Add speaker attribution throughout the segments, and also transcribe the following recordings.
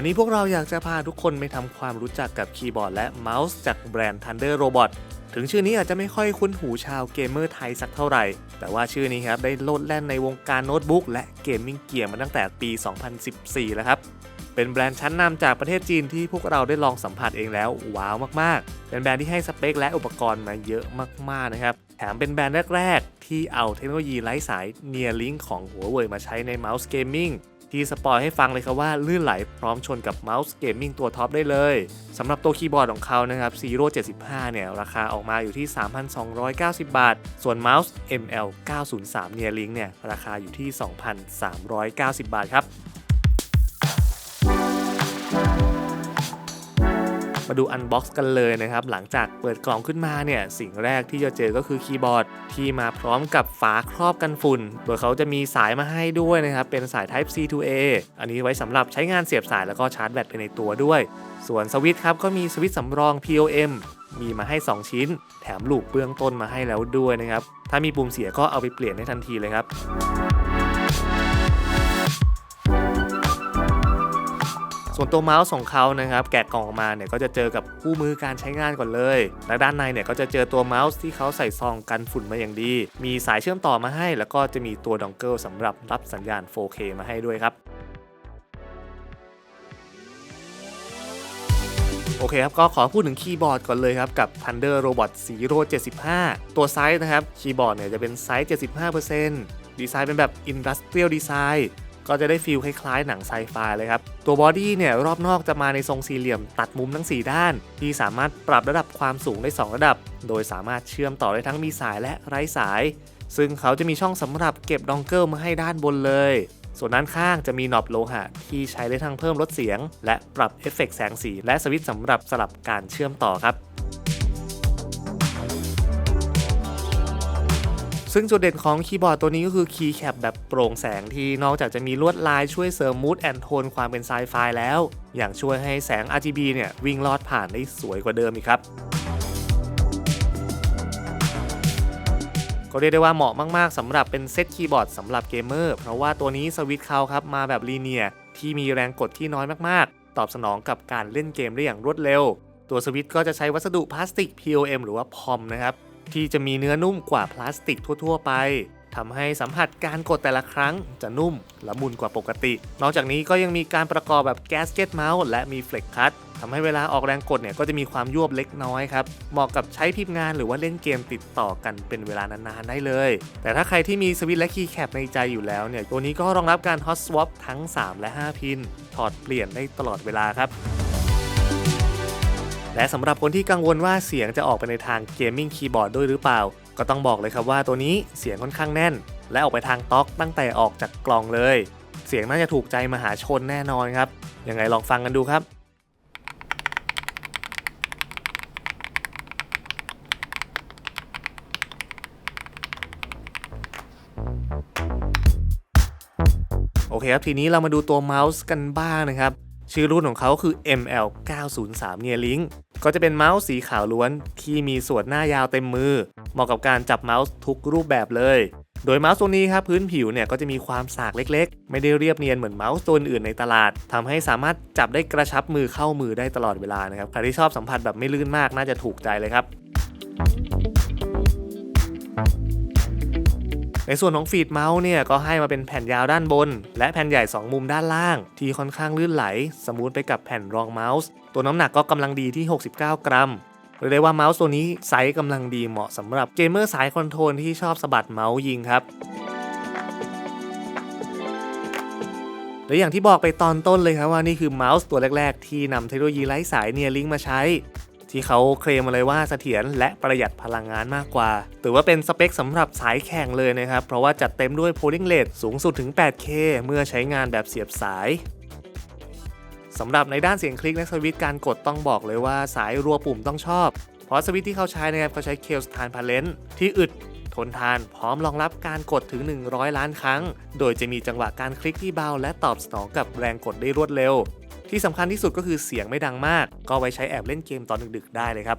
Speaker 1: วันนี้พวกเราอยากจะพาทุกคนไปทำความรู้จักกับคีย์บอร์ดและเมาส์จากแบรนด์ Thunder Robot ถึงชื่อนี้อาจจะไม่ค่อยคุ้นหูชาวเกมเมอร์ไทยสักเท่าไหร่ แต่ว่าชื่อนี้ครับได้โลดแล่นในวงการโน้ตบุ๊กและเกมมิ่งเกียร์มาตั้งแต่ปี 2014 แล้วครับเป็นแบรนด์ชั้นนำจากประเทศจีนที่พวกเราได้ลองสัมผัสเองแล้ว ว้าวมากๆ เป็นแบรนด์ที่ให้สเปคและอุปกรณ์มาเยอะมากๆนะครับ แถมเป็นแบรนด์แรก ๆ ที่เอาเทคโนโลยีไร้สาย Near Link ของหัวเว่ยมาใช้ในเมาส์เกมมิ่ง ที่สปอยให้ฟังเลยครับว่าลื่นไหลพร้อมชนกับเมาส์เกมมิ่งตัวท็อปได้เลยสำหรับตัวคีย์บอร์ดของเขานะครับ Zero 75 เนี่ย ราคาออกมาอยู่ที่ 3,290 บาท ส่วนเมาส์ ML 903 Near Link เนี่ย ราคาอยู่ที่ 2,390 บาทครับ มาดูอันบ็อกซ์กันเลยนะครับ หลังจากเปิดกล่องขึ้นมาเนี่ย สิ่งแรกที่จะเจอก็คือคีย์บอร์ด ที่มาพร้อมกับฝาครอบกันฝุ่น โดยเขาจะมีสายมาให้ด้วยนะครับ เป็นสาย Type C to A อันนี้ไว้สำหรับใช้งานเสียบสายแล้วก็ชาร์จแบตไปในตัวด้วย ส่วนสวิตช์ครับก็มีสวิตช์สำรอง POM มีมาให้ 2 ชิ้น แถมลูกเบื้องต้นมาให้แล้วด้วยนะครับ ถ้ามีปุ่มเสียก็เอาไปเปลี่ยนได้ทันทีเลยครับ ส่วนตัวเมาส์ของเขานะครับแกะกล่องออกมาเนี่ยก็จะเจอกับคู่มือการใช้งานก่อนเลย และด้านในเนี่ยก็จะเจอตัวเมาส์ที่เขาใส่ซองกันฝุ่นมาอย่างดี มีสายเชื่อมต่อมาให้ แล้วก็จะมีตัวดองเกิลสำหรับรับสัญญาณ 4K มาให้ด้วยครับโอเคครับ ก็ขอพูดถึงคีย์บอร์ดก่อนเลยครับ กับ Thunder Robot Zero 75 ตัวไซส์นะครับ คีย์บอร์ดเนี่ยจะเป็นไซส์ 75%ดีไซน์เป็นแบบ Industrial Design ก็จะได้ฟีลคล้ายๆหนังไซไฟเลยครับ ตัวบอดี้เนี่ยรอบนอกจะมาในทรงสี่เหลี่ยมตัดมุมทั้ง 4 ด้าน ที่สามารถปรับระดับความสูงได้ 2 ระดับ โดยสามารถเชื่อมต่อได้ทั้งมีสายและไร้สาย ซึ่งเขาจะมีช่องสำหรับเก็บดองเกิลมาให้ด้านบนเลย ส่วนด้านข้างจะมีหนอบโลหะที่ใช้ได้ทั้งเพิ่มลดเสียง และปรับเอฟเฟกต์แสงสี และสวิตช์สำหรับสลับการเชื่อมต่อครับ ซึ่งจุดเด่นของคีย์บอร์ดตัวนี้ก็คือคีย์แคปแบบโปร่งแสงที่นอกจากจะมีลวดลายช่วยเสริมมูดแอนโทนความเป็นไซไฟแล้ว อย่างช่วยให้แสง RGB เนี่ยวิ่งลอดผ่านได้สวยกว่าเดิมอีกครับก็เรียกได้ว่าเหมาะมากๆสำหรับเป็นเซตคีย์บอร์ดสำหรับเกมเมอร์เพราะว่าตัวนี้สวิตช์เขาครับมาแบบลีเนียที่มีแรงกดที่น้อยมากๆ ตอบสนองกับการเล่นเกมได้อย่างรวดเร็ว ตัวสวิตช์ก็จะใช้วัสดุพลาสติก POM หรือว่า POM นะครับ ที่จะมีเนื้อนุ่มกว่าพลาสติกทั่ว ๆ ไปทำให้สัมผัสการกดแต่ละครั้งจะนุ่มละมุนกว่าปกติ นอกจากนี้ก็ยังมีการประกอบแบบแกสเก็ตเมาส์และมีเฟล็กคัตทำให้เวลาออกแรงกดเนี่ยก็จะมีความยวบเล็กน้อยครับ เหมาะกับใช้พิมพ์งานหรือว่าเล่นเกมติดต่อกันเป็นเวลานานๆได้เลย แต่ถ้าใครที่มีสวิตช์และคีย์แคปในใจอยู่แล้วเนี่ยตัวนี้ก็รองรับการ Hot Swap ทั้ง 3 และ 5 พิน ถอดเปลี่ยนได้ตลอดเวลาครับ และสำหรับคนที่กังวลว่าเสียงจะออกไปในทางเกมมิ่งคีย์บอร์ดด้วยหรือเปล่า ก็ต้องบอกเลยครับว่าตัวนี้เสียงค่อนข้างแน่น และออกไปทางต็อกตั้งแต่ออกจากกล่องเลย เสียงน่าจะถูกใจมหาชนแน่นอนครับยังไงลองฟังกันดูครับโอเคครับทีนี้เรามาดูตัวเมาส์กันบ้างนะครับ ชื่อรุ่นของเขาคือ ML 903 Near Link ก็จะเป็นเมาส์สีขาวล้วนที่มีส่วนหน้ายาวเต็มมือ เหมาะกับการจับเมาส์ทุกรูปแบบเลย โดยเมาส์ตัวนี้ครับพื้นผิวเนี่ยก็จะมีความสากเล็กๆ ไม่ได้เรียบเนียนเหมือนเมาส์ตัวอื่นในตลาดทำให้สามารถจับได้กระชับมือเข้ามือได้ตลอดเวลานะครับใครที่ชอบสัมผัสแบบไม่ลื่นมากน่าจะถูกใจเลยครับ ในส่วนของฟีดเมาส์เนี่ยก็ให้มาเป็นแผ่นยาวด้านบน และแผ่นใหญ่ 2 มุมด้านล่าง ที่ค่อนข้างลื่นไหล สมูทไปกับแผ่นรองเมาส์ ตัวน้ำหนักก็กำลังดีที่ 69 กรัมเรียกได้ว่าเมาส์ตัวนี้ไซส์กำลังดีเหมาะสำหรับเกมเมอร์สายคอนโทรลที่ชอบสะบัดเมาส์ยิงครับและอย่างที่บอกไปตอนต้นเลยครับว่านี่คือเมาส์ตัวแรก ๆ ที่นำเทคโนโลยีไร้สายเนียลิงมาใช้ ที่เขาเคลมมาเลยว่าเสถียรและประหยัดพลังงานมากกว่า ถือว่าเป็นสเปคสำหรับสายแข่งเลยนะครับ เพราะว่าจัดเต็มด้วย polling rate สูงสุดถึง 8K เมื่อใช้งานแบบเสียบสายสำหรับในด้านเสียงคลิกและสวิตช์การกดต้องบอกเลยว่าสายรัวปุ่มต้องชอบ เพราะสวิตช์ที่เขาใช้นะครับเขาใช้เคลสทานพาเลนที่อึดทนทานพร้อมรองรับการกดถึง 100 ล้านครั้ง โดยจะมีจังหวะการคลิกที่เบาและตอบสนองกับแรงกดได้รวดเร็ว ที่สำคัญที่สุดก็คือเสียงไม่ดังมาก ก็ไว้ใช้แอบเล่นเกมตอนดึกๆได้เลยครับ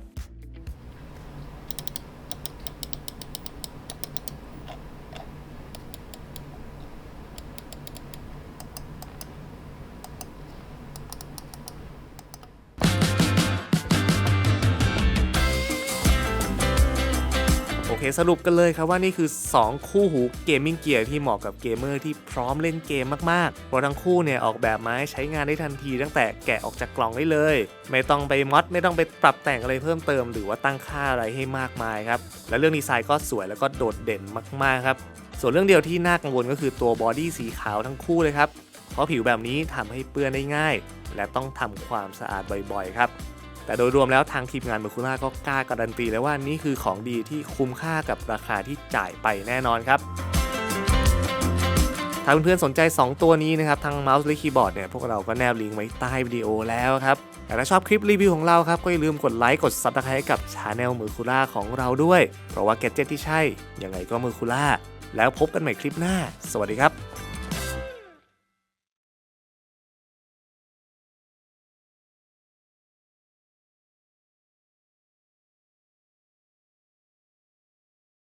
Speaker 1: สรุปกันเลยครับว่านี่คือ 2 คู่หูเกมมิ่งเกียร์ที่เหมาะกับเกมเมอร์ที่พร้อมเล่นเกมมากๆเพราะทั้งคู่เนี่ยออกแบบมาให้ใช้งานได้ทันทีตั้งแต่แกะออกจากกล่องได้เลย ไม่ต้องไปมอดไม่ต้องไปปรับแต่งอะไรเพิ่มเติม หรือว่าตั้งค่าอะไรให้มากมายครับและเรื่องดีไซน์ก็สวยแล้วก็โดดเด่นมากๆครับส่วนเรื่องเดียวที่น่ากังวลก็คือตัวบอดี้สีขาวทั้งคู่เลยครับเพราะผิวแบบนี้ทำให้เปื้อนได้ง่าย และต้องทำความสะอาดบ่อยๆครับ แต่โดยรวมแล้วทางทีมงานเมอร์คูล่าก็กล้าการันตีเลยว่านี่คือของดีที่คุ้มค่ากับราคาที่จ่ายไปแน่นอนครับถ้าเพื่อนๆสนใจ 2 ตัวนี้นะครับทั้งเมาส์และคีย์บอร์ดเนี่ยพวกเราก็แนบลิงก์ไว้ใต้วิดีโอแล้วครับแต่ถ้าชอบคลิปรีวิวของเราครับ ก็อย่าลืมกดไลค์กด Subscribe ให้กับช anel มือคูล่าของเราด้วย เพราะว่าแกดเจ็ตที่ใช่ยังไงก็มือคูล่าแล้วพบกันใหม่คลิปหน้า สวัสดีครับ